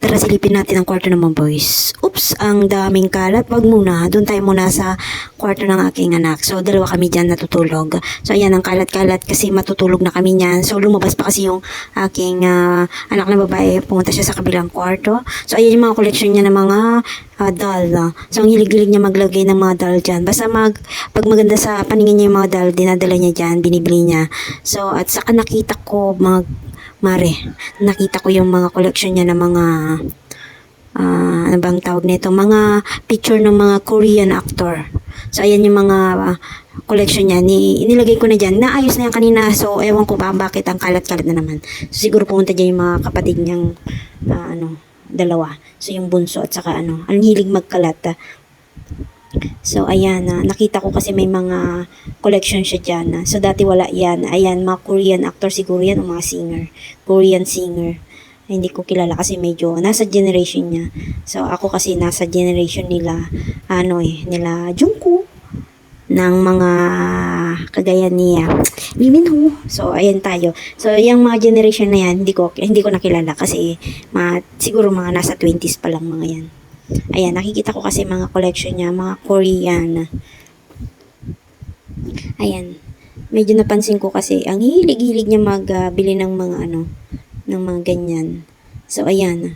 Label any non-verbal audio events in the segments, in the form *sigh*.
Tara silipin natin ang kwarto mga boys. Oops, ang daming kalat. Wag muna. Doon tayo muna sa kwarto ng aking anak. So, dalawa kami dyan natutulog. So, ayan ang kalat-kalat kasi matutulog na kami niyan. So, lumabas pa kasi yung aking ah, anak na babae. Pumunta siya sa kabilang kwarto. So, ayan yung mga collection niya ng mga ah, doll. So, ang hilig-hilig niya maglagay ng mga doll dyan. Basta mag, pag maganda sa paningin niya yung mga doll, dinadala niya dyan, binibili niya. So, at saka nakita ko mga Mare, nakita ko yung mga collection niya ng mga ah ano bang tawag nito? Mga picture ng mga Korean actor. So, ayan yung mga ah, collection niya. Ni, inilagay ko na dyan. Naayos na yan kanina. So, ewan ko ba bakit ang kalat-kalat na naman. So, siguro pumunta dyan yung mga kapatid niyang ah, ano, dalawa. So, yung bunso at saka ano, ang hilig magkalat. So, ayan, ah, nakita ko kasi may mga collection siya dyan. ah. So, dati wala yan. Ayan, mga Korean actor siguro yan o mga singer. Korean singer. Ay, hindi ko kilala kasi medyo nasa generation niya. So, ako kasi nasa generation nila, ano eh, nila Jungkook ng mga kagaya niya Lee Min Ho. So, ayan tayo. So, yung mga generation na yan, hindi ko, hindi ko nakilala kasi mga, siguro mga nasa 20s pa lang mga yan. Ayan, nakikita ko kasi mga collection niya, mga Korean. Ayan. Medyo napansin ko kasi, ang hilig-hilig niya magbili ng mga ano, ng mga ganyan. So, ayan.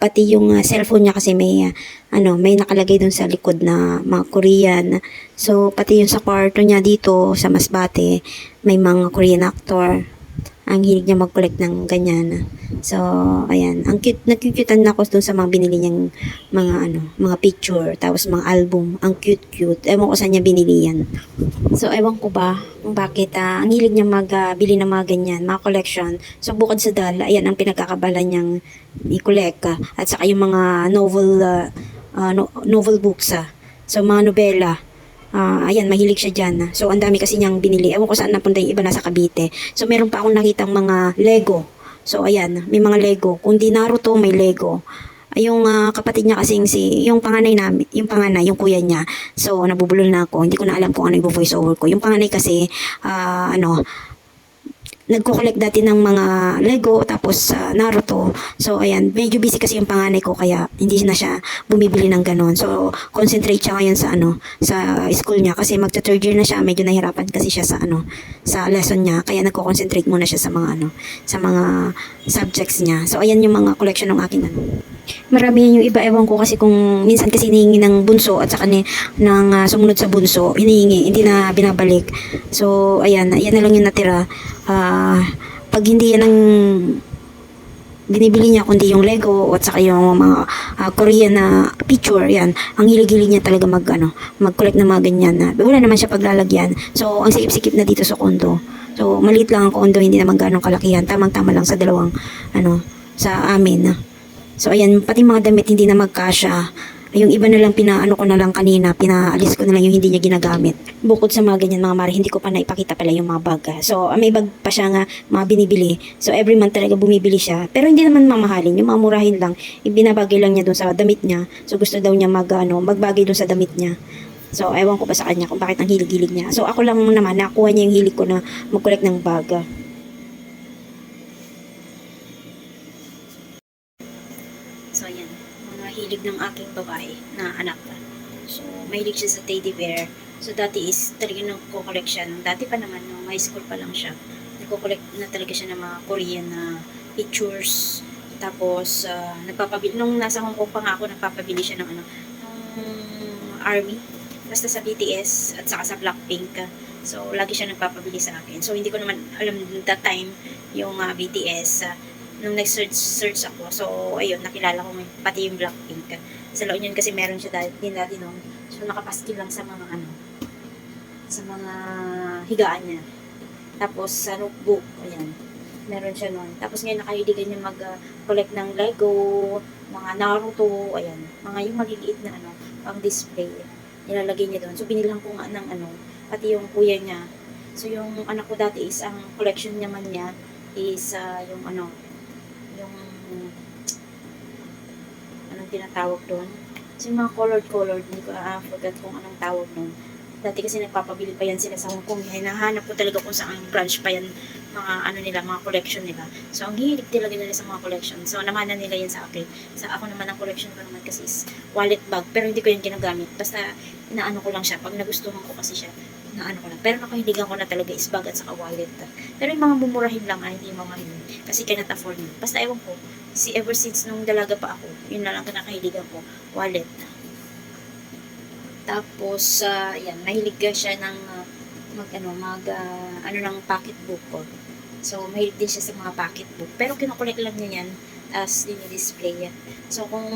Pati yung ah, cellphone niya kasi may, ah, ano, may nakalagay dun sa likod na mga Korean. So, pati yung sa kwarto niya dito, sa Masbate, may mga Korean actor. Ang hilig niya mag-collect ng ganyan. So, ayan. Ang cute, nagkukutan na ako dun sa mga binili niyang mga ano, mga picture, tapos mga album. Ang cute-cute. Ewan ko saan niya binili yan. So, ewan ko ba kung bakit ah, ang hilig niya magbili ng mga ganyan, mga collection. So, bukod sa dal, ayan ang pinagkakabala niyang i-collect. ah. at saka yung mga novel, ah, ah, no- novel books. ah. So, mga nobela. Ah, ayan, mahilig siya dyan. So, ang dami kasi niyang binili. Ewan ko saan napunta yung iba nasa Cavite. So, meron pa akong nakitang mga Lego. So, ayan, may mga Lego. Kung di Naruto, may Lego. Yung ah, kapatid niya kasing si, yung panganay namin, yung panganay, yung kuya niya. So, nabubulol na ako. Hindi ko na alam kung ano yung voice over ko. Yung panganay kasi, ah, ano, nagko-collect dati ng mga Lego tapos sa Naruto. So ayan, medyo busy kasi yung panganay ko kaya hindi na siya bumibili ng ganon. So concentrate siya ngayon sa ano, sa school niya kasi magta third year na siya, medyo nahirapan kasi siya sa ano, sa lesson niya. Kaya nagko-concentrate muna siya sa mga ano, sa mga subjects niya. So ayan yung mga collection ng akin ano. Marami yan yung iba, ewan ko kasi kung minsan kasi hinihingi ng bunso at saka ni, ng ah, sumunod sa bunso, hinihingi, hindi na binabalik. So, ayan, yan na lang yung natira. Ah, pag hindi yan ang binibili niya kundi yung Lego at saka yung mga ah, Korean na picture yan ang hilig-hilig niya talaga mag ano mag-collect ng mga ganyan na wala naman siya paglalagyan. So ang sikip-sikip na dito sa kondo. So maliit lang ang kondo hindi naman ganong kalakihan. Tamang-tama lang sa dalawang ano sa amin. So ayan pati mga damit hindi na magkasya yung iba na lang pinaano ko na lang kanina, pinaalis ko na lang yung hindi niya ginagamit. Bukod sa mga ganyan mga mari, hindi ko pa naipakita pala yung mga bag. So, ah, may bag pa siya nga mga binibili. So, every month talaga bumibili siya. Pero hindi naman mamahalin, yung mga murahin lang, ibinabagay lang niya dun sa damit niya. So, gusto daw niya mag, ano, magbagay dun sa damit niya. So, ewan ko ba sa kanya kung bakit ang hilig-hilig niya. So, ako lang naman, nakuha niya yung hilig ko na mag-collect ng bag. ah. So, ayan. Mga hilig ng aking babae na anak. So, mahilig siya sa teddy bear. So, dati is talaga nagko-collect siya. Dati pa naman, nung high school pa lang siya. Nagko-collect na talaga siya ng mga Korean na pictures. Tapos, ah, nagpapabili. Nung nasa Hong Kong pa nga ako, nagpapabili siya ng ano, ng army. Basta sa BTS at saka sa Blackpink. So, lagi siya nagpapabili sa akin. So, hindi ko naman alam that time yung ah, BTS. ah, nung nag-search search ako. So, ayun, nakilala ko may- pati yung Blackpink. Sa La Union kasi meron siya dati, din dati noon. So, nakapaskil lang sa mga ano, sa mga higaan niya. Tapos, sa notebook, ayan, meron siya noon. Tapos ngayon, nakahiligan niya mag-collect ng Lego, mga Naruto, ayan, mga yung maliliit na ano, pang display. Nilalagay niya doon. So, binilhan ko nga ng ano, pati yung kuya niya. So, yung anak ko dati is, ang collection naman niya is ah, yung ano, yung anong tinatawag doon. So, yung mga colored colored, hindi ko ah, forgot kung anong tawag doon. Dati kasi nagpapabili pa yan sila sa Hong Kong. Hinahanap ko talaga kung saan branch pa yan mga ano nila, mga collection nila. So, ang hilig talaga nila sa mga collection. So, namana nila yan sa akin. Sa ako naman, ang collection ko naman kasi is wallet bag. Pero hindi ko yan ginagamit. Basta, inaano ko lang siya. Pag nagustuhan ko kasi siya, inaano ko lang. Pero nakahiligan ko na talaga is bag at saka wallet. Pero yung mga bumurahin lang, ay hindi mga yun. Kasi cannot afford mo. Basta ewan ko, si ever since nung dalaga pa ako, yun na lang kinakahiligan ko, wallet. Tapos, ah, yan, mahilig siya ng ah, mag, ano, mag, ah, ano ng pocketbook ko. So, mahilig din siya sa mga pocketbook. Pero kinukulik lang niya yan as dinidisplay yan. So, kung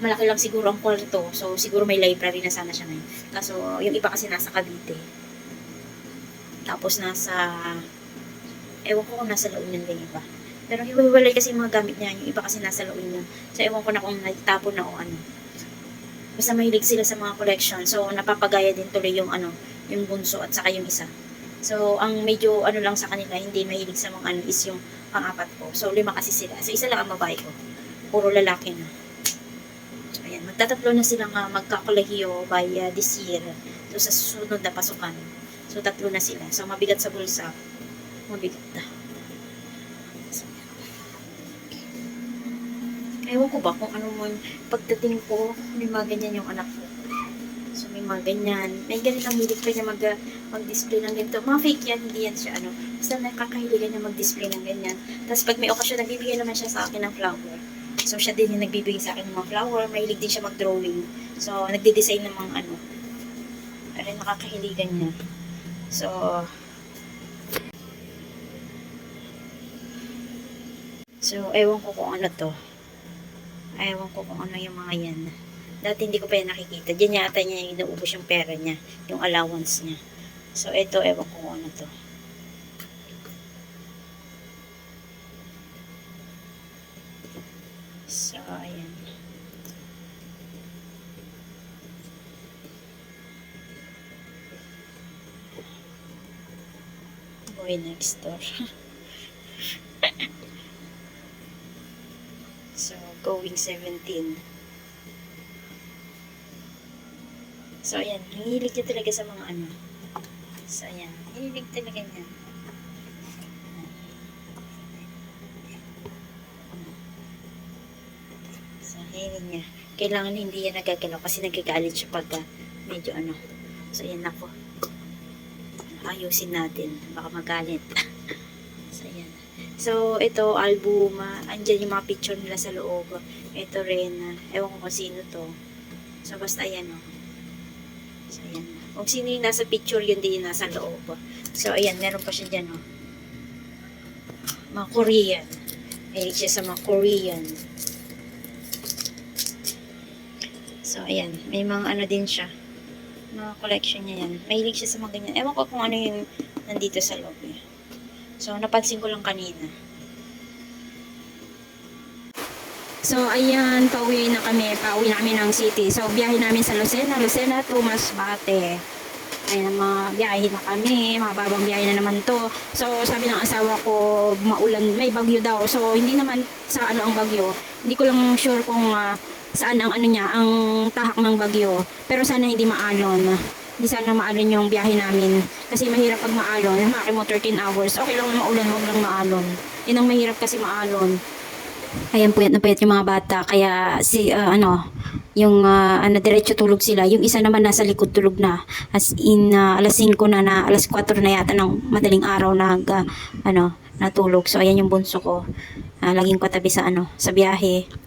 malaki lang siguro ang kwarto, so siguro may library na sana siya ngayon. Kaso, yung iba kasi nasa Cavite. Tapos nasa, ewan ko kung nasa La Union din iba. Pero hiwa-hiwalay kasi yung mga gamit niya, yung iba kasi nasa La Union. So, ewan ko na kung nagtapon na o ano. Basta mahilig sila sa mga collection. So, napapagaya din tuloy yung ano, yung bunso at saka yung isa. So, ang medyo ano lang sa kanila, hindi mahilig sa mga ano, is yung pang-apat ko. So, lima kasi sila. So, isa lang ang babae ko. Puro lalaki na. Magtatatlo na silang uh, magkakolehiyo by uh, this year. So, sa susunod na pasukan. So, tatlo na sila. So, mabigat sa bulsa. Mabigat na. Ewan ko ba kung ano yung pagdating ko, may mga ganyan yung anak ko. So, may mga ganyan. May ganito ang hilig pa niya mag, mag-display ng ganito. Mga fake yan, hindi yan siya ano. Basta nakakahiligan niya mag-display ng ganyan. Tapos pag may okasyon, nagbibigay naman siya sa akin ng flower. So, siya din yung nagbibigay sa akin ng mga flower. Mahilig din siya mag-drawing. So, nagde-design ng mga ano. Pero nakakahiligan niya. So, So, ewan ko kung ano to. Ewan ko kung ano yung mga yan. Dati hindi ko pa yan nakikita. Diyan yata niya yung inuubos yung pera niya. Yung allowance niya. So, ito, ewan ko kung ano to. So, ayan. Boy next door. *laughs* So, going 17. So, ayan. Hilig niya talaga sa mga ano. So, ayan. Hilig talaga niya. Hilig niya. Kailangan hindi yan nagagalaw kasi nagagalit siya pag medyo ano. So, ayan ako. Ayusin natin. Baka magalit. *laughs* so, ayan. So, ito, album, andyan yung mga picture nila sa loob. Ito rin, ewan ko kung sino to. So, basta ayan, oh. So, ayan. Kung sino yung nasa picture, yun din yung nasa loob. So, ayan, meron pa siya dyan, oh. Mga Korean. Mahilig siya sa mga Korean. So, ayan. May mga ano din siya. Mga collection niya yan. Mahilig siya sa mga ganyan. Ewan ko kung ano yung nandito sa loob niya. So, napansin ko lang kanina. So, ayan, pauwi na kami. Pauwi na kami ng city. So, biyahe namin sa Lucena. Lucena to Masbate. Ayan, mga biyahe na kami. Mga babang biyahe na naman to. So, sabi ng asawa ko, maulan, may bagyo daw. So, hindi naman sa ano ang bagyo. Hindi ko lang sure kung ah, saan ang ano niya, ang tahak ng bagyo. Pero sana hindi maalon. Hindi sana maalon yung biyahe namin. Kasi mahirap pag maalon. Maki mo 13 hours. Okay lang maulan, huwag lang maalon. Yun ang mahirap kasi maalon. Ayan, puyat na puyat yung mga bata. Kaya si, ah, ano, yung ah, ano, diretso tulog sila. Yung isa naman nasa likod tulog na. As in, ah, alas 5 na, na, alas 4 na yata ng madaling araw na, ah, ano, natulog. So, ayan yung bunso ko. Ah, laging katabi sa, ano, sa biyahe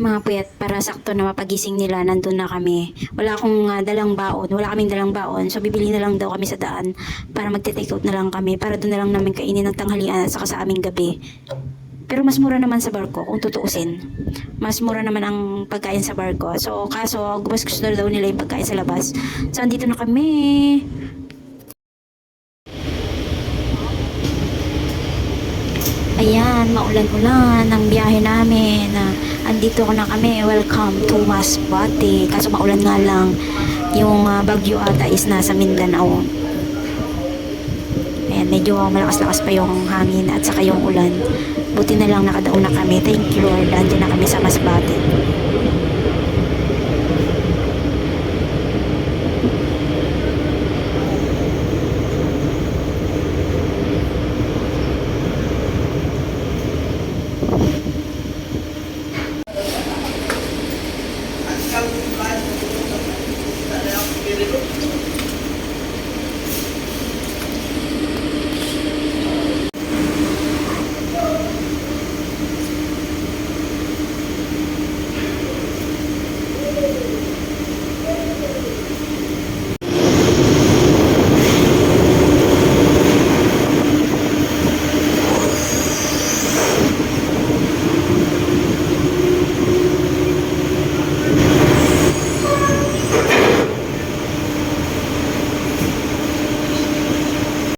mga puyat para sakto na mapagising nila nandun na kami. Wala akong ah, dalang baon wala kaming dalang baon. So bibili na lang daw kami sa daan para magte-take out na lang kami para doon na lang namin kainin ng tanghalian at saka sa aming gabi. Pero mas mura naman sa barko kung tutuusin. Mas mura naman ang pagkain sa barko. So kaso mas gusto daw nila yung pagkain sa labas. So andito na kami. Ayan, maulan-ulan ang biyahe namin. Ah, andito ko na kami. Welcome to Masbate. Kaso maulan nga lang. Yung ah, bagyo ata is nasa Mindanao. Ayan, medyo malakas-lakas pa yung hangin at saka yung ulan. Buti na lang nakadaon na kami. Thank you Lord. Andyan na kami sa Masbate.